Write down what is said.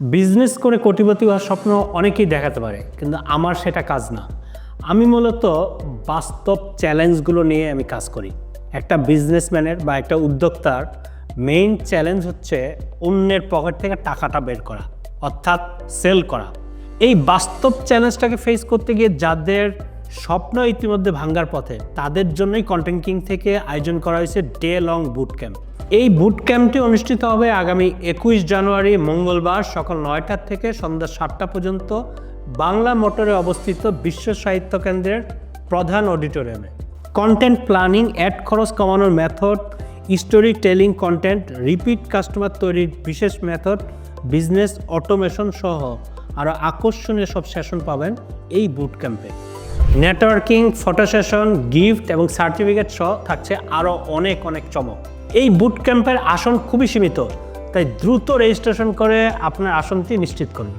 Business করে কোটিপতি হওয়ার স্বপ্ন অনেকেই দেখাতে পারে, কিন্তু আমার সেটা কাজ না। আমি মূলত বাস্তব চ্যালেঞ্জগুলো নিয়ে আমি কাজ করি। একটা বিজনেসম্যানের বা একটা উদ্যোক্তার মেইন চ্যালেঞ্জ হচ্ছে অন্যের পকেট থেকে টাকাটা বের করা, অর্থাৎ সেল করা। এই বাস্তব চ্যালেঞ্জটাকে ফেস করতে গিয়ে যাদের স্বপ্ন ইতিমধ্যে ভাঙ্গার পথে। তাদের জন্যই কন্টেন্ট কিং থেকে আয়োজন করা হয়েছে ডে লং বুট ক্যাম্প এই বুট ক্যাম্পটি অনুষ্ঠিত হবে আগামী একুশ জানুয়ারি, মঙ্গলবার সকাল নয়টার থেকে সন্ধ্যা সাতটা পর্যন্ত বাংলা মোটরে অবস্থিত বিশ্ব সাহিত্য কেন্দ্রের প্রধান অডিটোরিয়ামে। কন্টেন্ট প্ল্যানিং অ্যাড খরচ কমানোর method story telling content repeat customer তৈরির বিশেষ মেথড বিজনেস অটোমেশন সহ আরও আকর্ষণীয় সব সেশন পাবেন এই বুট ক্যাম্পে নেটওয়ার্কিং ফটো সেশন গিফট এবং সার্টিফিকেট সহ থাকছে আরও অনেক অনেক চমক। এই বুট ক্যাম্পের আসন খুবই সীমিত, তাই দ্রুত রেজিস্ট্রেশন করে আপনার আসনটি নিশ্চিত করুন।